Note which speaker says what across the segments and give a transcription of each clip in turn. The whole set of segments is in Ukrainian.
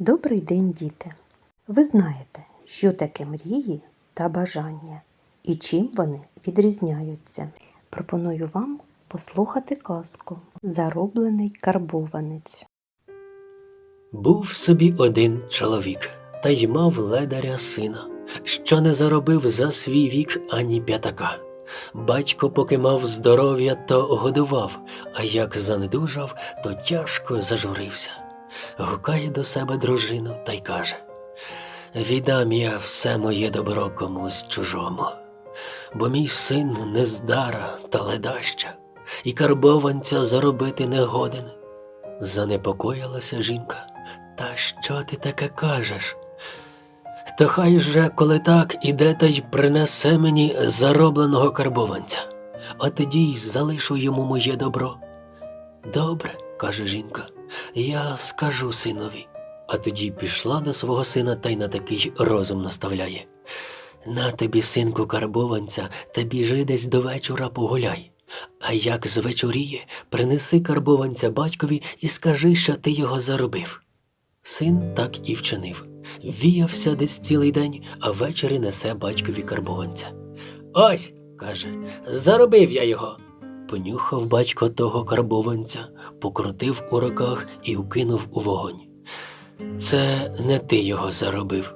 Speaker 1: Добрий день, діти! Ви знаєте, що таке мрії та бажання і чим вони відрізняються. Пропоную вам послухати казку Зароблений карбованець.
Speaker 2: Був собі один чоловік, та й мав ледаря сина, що не заробив за свій вік ані п'ятака. Батько, поки мав здоров'я, то годував, а як занедужав, то тяжко зажурився. Гукає до себе дружину та й каже: Віддам я все моє добро комусь чужому, бо мій син нездара та ледаща, і карбованця заробити не годен. Занепокоїлася жінка. Та що ти таке кажеш? Та хай же, коли так, іде та й принесе мені заробленого карбованця, а тоді й залишу йому моє добро. Добре, каже жінка, я скажу синові. А тоді пішла до свого сина та й на такий розум наставляє. На тобі, синку, карбованця, та біжи десь до вечора погуляй. А як звечоріє, принеси карбованця батькові і скажи, що ти його заробив. Син так і вчинив. Віявся десь цілий день, а ввечері несе батькові карбованця. Ось, каже, заробив я його. Понюхав батько того карбованця, покрутив у руках і вкинув у вогонь. Це не ти його заробив.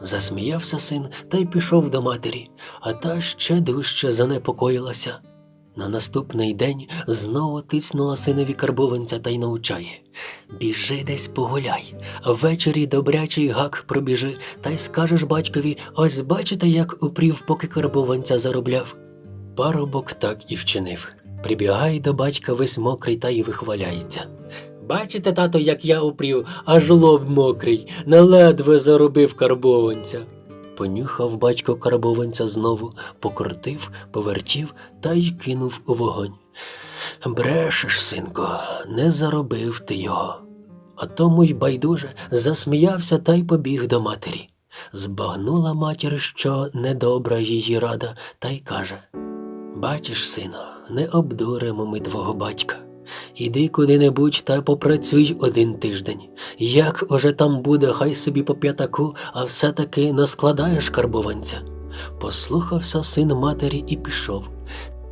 Speaker 2: Засміявся син та й пішов до матері, а та ще дужче занепокоїлася. На наступний день знову тиснула синові карбованця та й научає Біжи десь погуляй, ввечері добрячий гак пробіжи, та й скажеш батькові ось бачите, як упрів, поки карбованця заробляв. Парубок так і вчинив. Прибігає до батька весь мокрий та й вихваляється. Бачите, тато, як я упрів, аж лоб мокрий, неледве заробив карбованця. Понюхав батько карбованця знову, покрутив, повертів та й кинув у вогонь. Брешеш, синко, не заробив ти його. А тому й байдуже засміявся та й побіг до матері. Збагнула матір, що недобра її рада, та й каже Бачиш, сино, не обдуримо ми твого батька. Іди куди-небудь та попрацюй один тиждень. Як уже там буде, хай собі по п'ятаку, а все-таки наскладаєш карбованця. Послухався син матері і пішов.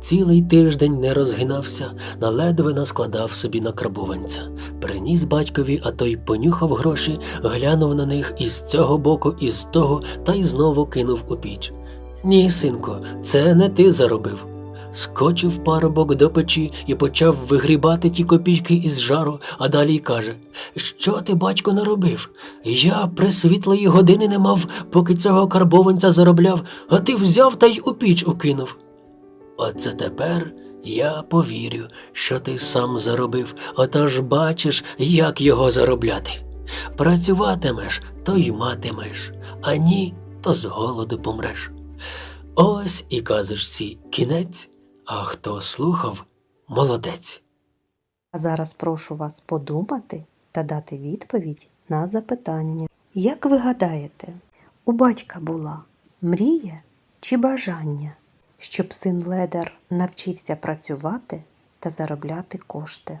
Speaker 2: Цілий тиждень не розгинався, наледве наскладав собі на карбованця. Приніс батькові, а той понюхав гроші, глянув на них із цього боку, і з того, та й знову кинув у піч. Ні, синку, це не ти заробив. Скочив парубок до печі і почав вигрібати ті копійки із жару, а далі й каже Що ти, батько, наробив? Я при світлої години не мав, поки цього карбованця заробляв, а ти взяв та й у піч укинув. Оце тепер я повірю, що ти сам заробив, отож бачиш, як його заробляти. Працюватимеш, то й матимеш, а ні, то з голоду помреш. Ось і казочці кінець, а хто слухав, молодець.
Speaker 1: А зараз прошу вас подумати та дати відповідь на запитання. Як ви гадаєте, у батька була мрія чи бажання, щоб син Ледар навчився працювати та заробляти кошти?